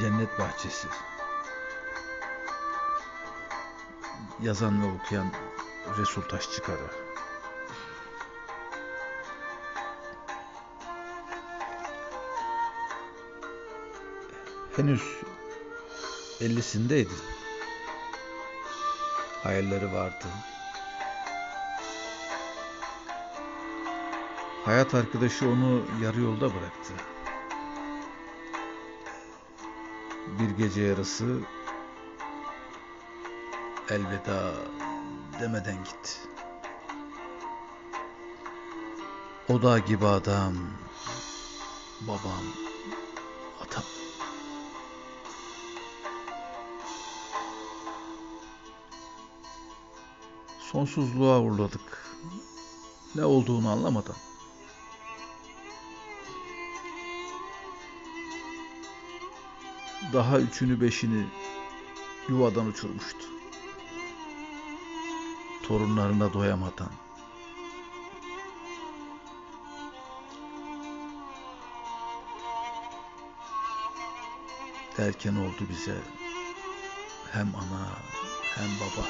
Cennet Bahçesi. Yazan ve okuyan Resul Taşçıkara. Henüz ellisindeydi. Hayalleri vardı. Hayat arkadaşı onu yarı yolda bıraktı. Bir gece yarısı elveda demeden gitti. O da gibi adam, babam, atam. Sonsuzluğa uğurladık. Ne olduğunu anlamadan. Daha üçünü beşini yuvadan uçurmuştu. Torunlarına doyamadan. Derken oldu bize hem ana hem baba.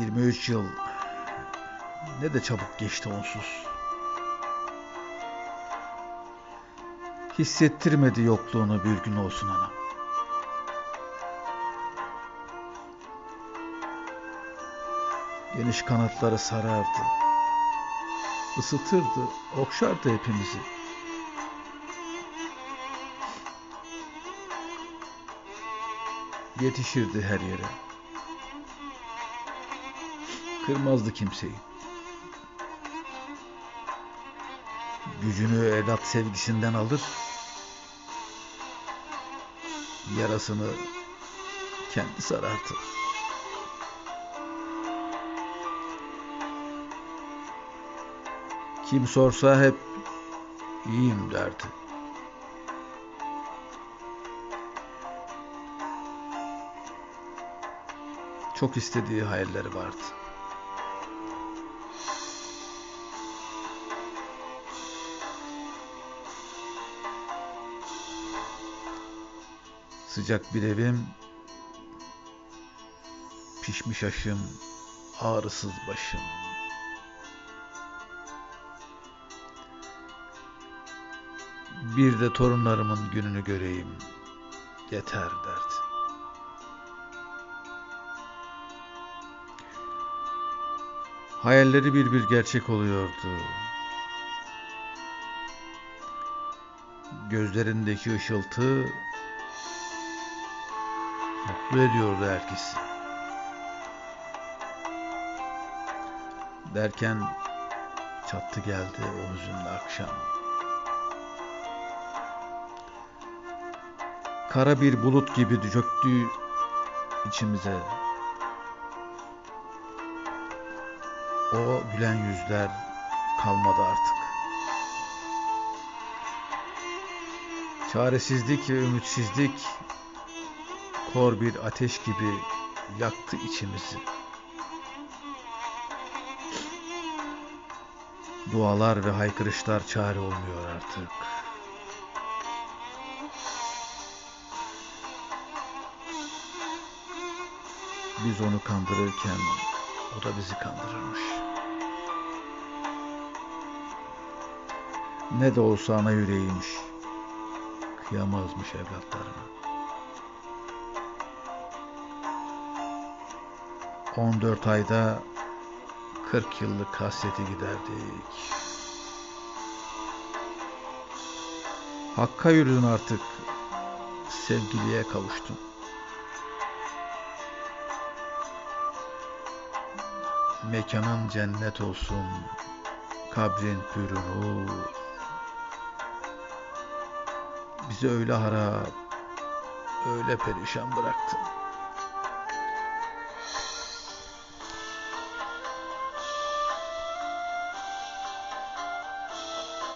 Yirmi üç yıl ne de çabuk geçti onsuz. Hissettirmedi yokluğunu bir gün olsun anam. Geniş kanatları sarardı. ısıtırdı, okşardı hepimizi. Yetişirdi her yere. Kırmazdı kimseyi. Gücünü evlat sevgisinden alır. Yarasını kendi sarardı. Kim sorsa hep iyiyim derdi. Çok istediği hayalleri vardı. Sıcak bir evim, pişmiş aşım, ağrısız başım. Bir de torunlarımın gününü göreyim, yeter derdi. Hayalleri bir bir gerçek oluyordu. Gözlerindeki ışıltı mutlu ediyordu herkesi. Derken çattı geldi o hüzünlü akşam. Kara bir bulut gibi çöktü içimize. O gülen yüzler kalmadı artık. Çaresizlik ve ümitsizlik kor bir ateş gibi yaktı içimizi. Dualar ve haykırışlar çare olmuyor artık. Biz onu kandırırken o da bizi kandırırmış. Ne de olsa ana yüreğiymiş. Kıyamazmış evlatlarına. 14 ayda 40 yıllık hasreti giderdik. Hakka yürüdün artık. Sevgiliye kavuştun. Mekanın cennet olsun. Kabrin pürü nur. Bizi öyle harap, öyle perişan bıraktın.